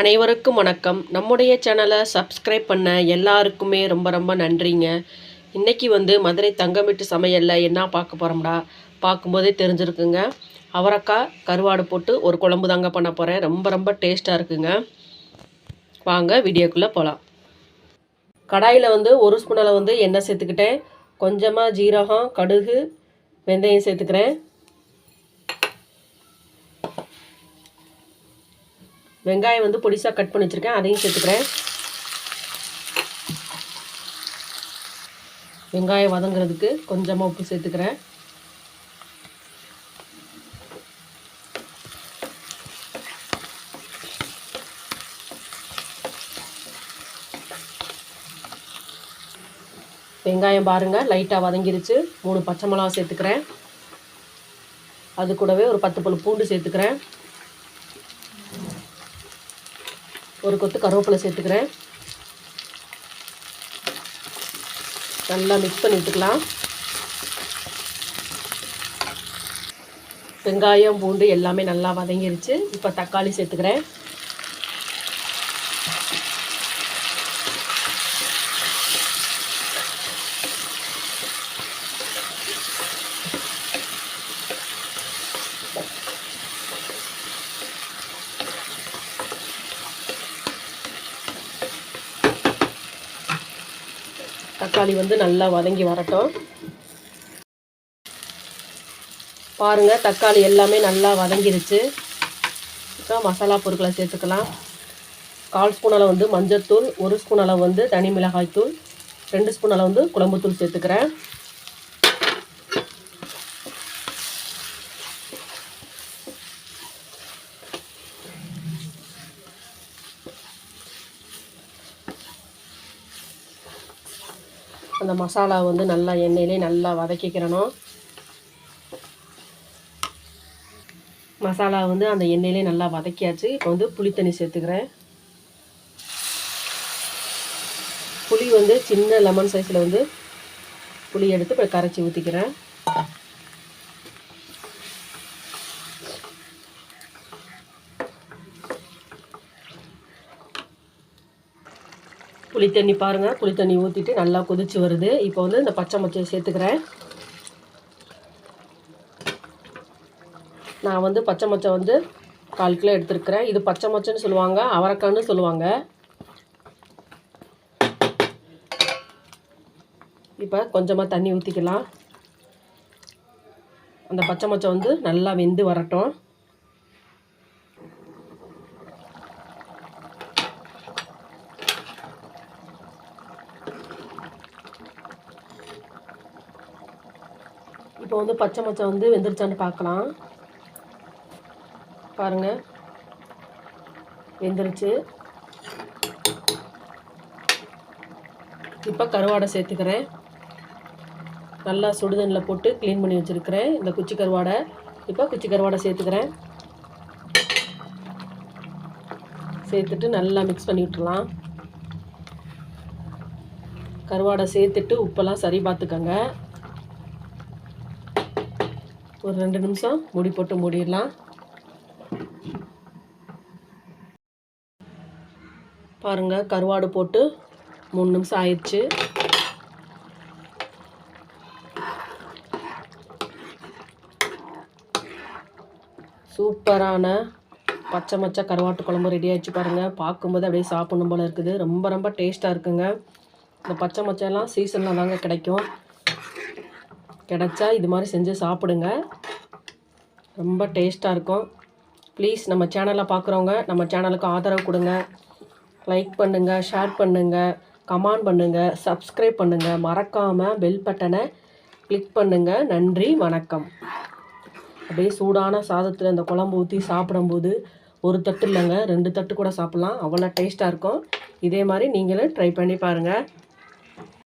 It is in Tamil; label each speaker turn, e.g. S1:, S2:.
S1: அனைவருக்கும் வணக்கம். நம்முடைய சேனலை சப்ஸ்கிரைப் பண்ண எல்லாருக்குமே ரொம்ப ரொம்ப நன்றிங்க. இன்னைக்கு வந்து மதுரை தங்கமிட்டு சமையலில் என்ன பார்க்க போகிறோம்டா பார்க்கும்போதே தெரிஞ்சிருக்குங்க. அவரக்காய் கருவாடு போட்டு ஒரு குழம்பு தாங்க பண்ண போகிறேன் ரொம்ப ரொம்ப டேஸ்ட்டாக இருக்குங்க. வாங்க வீடியோக்குள்ளே போகலாம் கடாயில் வந்து ஒரு ஸ்பூனில் வந்து எண்ணெய் சேர்த்துக்கிட்டேன். கொஞ்சமாக ஜீரகம் கடுகு வெந்தயம் சேர்த்துக்கிறேன். வெங்காயம் வந்து பொடிசாக கட் பண்ணி வச்சுருக்கேன். அதையும் சேர்த்துக்கிறேன். வெங்காயம் வதங்குறதுக்கு கொஞ்சமாக உப்பு சேர்த்துக்கிறேன். வெங்காயம் பாருங்கள் லைட்டாக வதங்கிருச்சு. மூணு பச்சை மிளகா சேர்த்துக்கிறேன். அது கூடவே ஒரு பத்து பல் பூண்டு சேர்த்துக்கிறேன். ஒரு கொத்து கருவேப்பிலை சேர்த்துக்கிறேன். நல்லா மிக்ஸ் பண்ணி விட்டுக்கலாம் வெங்காயம் பூண்டு எல்லாமே நல்லா வதங்கிருச்சு. இப்போ தக்காளி சேர்த்துக்கிறேன். தக்காளி வந்து நல்லா வதங்கி வரட்டும். பாருங்கள் தக்காளி எல்லாமே நல்லா வதங்கிருச்சு. மசாலா பொருட்களை சேர்த்துக்கலாம். கால் ஸ்பூன் அளவு வந்து மஞ்சத்தூள் ஒரு ஸ்பூன் அளவு வந்து தனி மிளகாய் தூள் ரெண்டு ஸ்பூன் அளவு வந்து குழம்புத்தூள் சேர்த்துக்கிறேன். அந்த மசாலா வந்து நல்லா எண்ணெயிலே நல்லா வதக்கிக்கிறணும். மசாலா வந்து அந்த எண்ணெயிலே நல்லா வதக்கியாச்சு. இப்போ வந்து புளி தண்ணி சேர்த்துக்கிறேன். புளி வந்து சின்ன லெமன் சைஸில் வந்து புளி எடுத்து இப்போ கரைச்சி ஊற்றிக்கிறேன் புளி தண்ணி பாருங்கள் புளி தண்ணி ஊற்றிட்டு நல்லா கொதிச்சு வருது. இப்போ வந்து இந்த பச்சை மொச்சையை சேர்த்துக்கிறேன். நான் வந்து பச்சை மொச்சை வந்து கால் கிலோ எடுத்துருக்கிறேன். இது பச்சை மொச்சைன்னு சொல்லுவாங்க. அவரைக்கான்னு சொல்லுவாங்க. இப்போ கொஞ்சமாக தண்ணி ஊற்றிக்கலாம் அந்த பச்சை மொச்சை வந்து நல்லா வெந்து வரட்டும். இப்போ வந்து பச்சை மச்சை வந்து வெந்துருச்சான்னு பார்க்கலாம். பாருங்கள் வெந்துருச்சு. இப்போ கருவாடை சேர்த்துக்கிறேன். நல்லா சுடுதண்ணில் போட்டு க்ளீன் பண்ணி வச்சுருக்கிறேன். இந்த குச்சி கருவாடை. இப்போ குச்சி கருவாடை சேர்த்துக்கிறேன். சேர்த்துட்டு நல்லா மிக்ஸ் பண்ணி விட்டுலாம் கருவாடை சேர்த்துட்டு உப்பெல்லாம் சரி பார்த்துக்கோங்க. ஒரு ரெண்டு நிமிஷம். மூடி போட்டு மூடிடலாம். பாருங்கள் கருவாடு போட்டு மூணு நிமிஷம் ஆயிடுச்சு. சூப்பரான பச்சை மச்ச கருவாட்டு குழம்பு ரெடி ஆகிடுச்சு பாருங்கள் பார்க்கும்போது அப்படியே சாப்பிடணும் போல் இருக்குது. ரொம்ப ரொம்ப டேஸ்ட்டாக இருக்குங்க. இந்த பச்சை மச்சைலாம் சீசனில் தாங்க கிடைக்கும். கிடச்சா இது மாதிரி செஞ்சு சாப்பிடுங்க. ரொம்ப டேஸ்ட்டாக இருக்கும். ப்ளீஸ் நம்ம சேனலை பார்க்குறவங்க நம்ம சேனலுக்கு ஆதரவு கொடுங்க. லைக் பண்ணுங்கள் ஷேர் பண்ணுங்கள் கமெண்ட் பண்ணுங்கள் சப்ஸ்கிரைப் பண்ணுங்கள் மறக்காமல் பெல் பட்டனை கிளிக் பண்ணுங்கள் நன்றி வணக்கம். அப்படியே சூடான சாதத்தில் இந்த குழம்பு ஊற்றி சாப்பிடும்போது ஒரு தட்டு இல்லைங்க ரெண்டு தட்டு கூட சாப்பிட்லாம். அவ்வளோ டேஸ்ட்டாக இருக்கும். இதே மாதிரி நீங்களும் ட்ரை பண்ணி பாருங்கள்